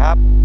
ครับ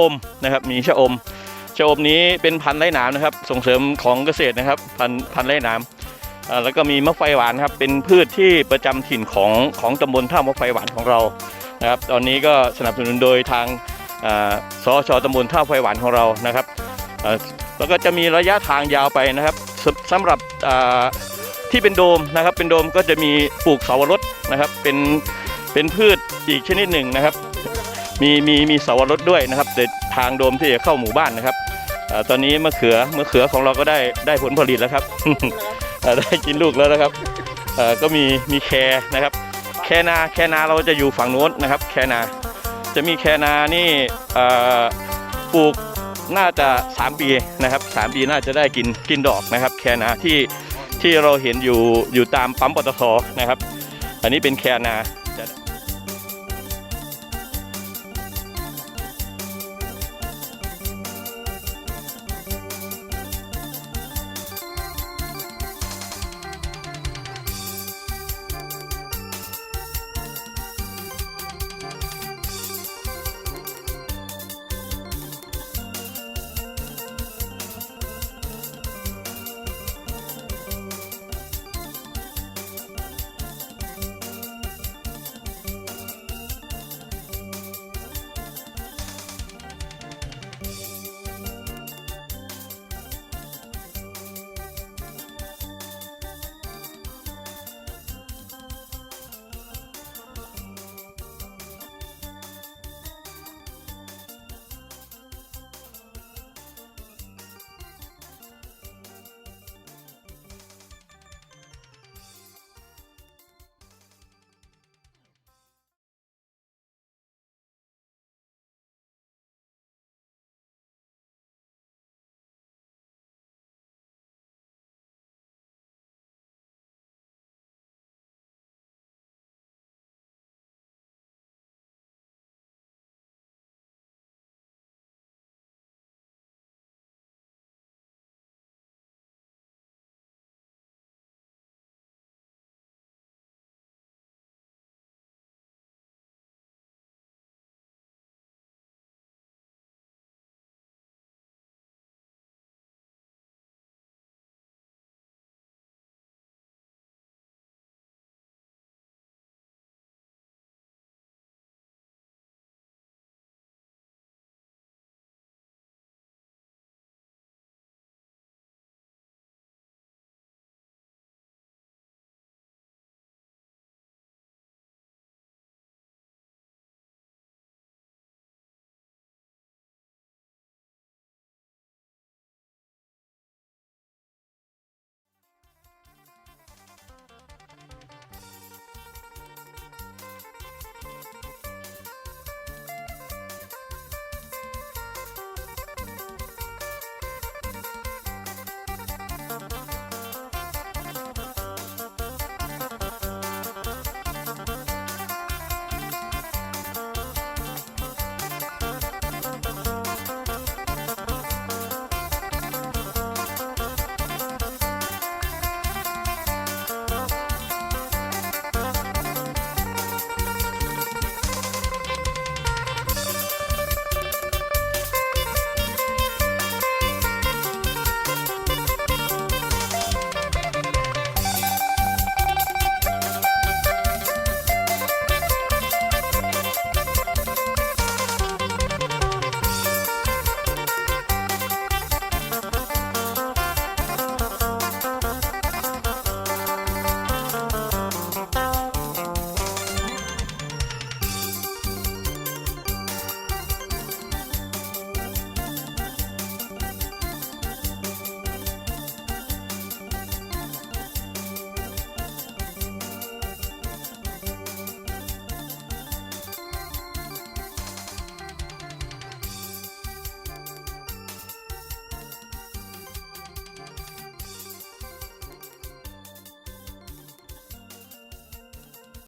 อมนะครับ มีชะอมชะอมนี้เป็นพันธุ์ไร้หนามนะครับ ส่งเสริมของเกษตรนะครับ พันธุ์พันธุ์ไร้หนามแล้วก็มีมะไฟหวานครับ เป็นพืชที่ประจำถิ่นของของตำบลท่ามะไฟหวานของเรานะครับ ตอนนี้ก็สนับสนุนโดยทางสชตำบลท่าไฟหวานของเรานะครับแล้วก็จะมีระยะทางยาวไปนะครับสำสำหรับที่เป็นโดมนะครับ เป็นโดมก็จะมีปลูกเสาวรสนะครับ เป็นเป็นพืชอีกชนิดหนึ่งนะครับ มีมีมีเสาวรสด้วยนะครับแต่ทางโดมที่จะเข้าหมู่บ้านนะครับอตอนนี้มะเขือมะเขือของเราก็ได้ได้ผลผลิตแล้วครับ อ่อได้กินลูกแล้วนะครับเอ่อก็มีมีแครนะครับ แคนาแคนาเราจะอยู่ฝั่งโน้นนะครับ แคนา จะมีแคนานี่เอ่อปลูกน่าจะ 3 ปีนะครับ 3 ปีน่าจะได้กินกินดอกนะครับ แคนาที่ที่เราเห็นอยู่อยู่ตามปั๊มปตทนะครับ อันนี้เป็นแคนา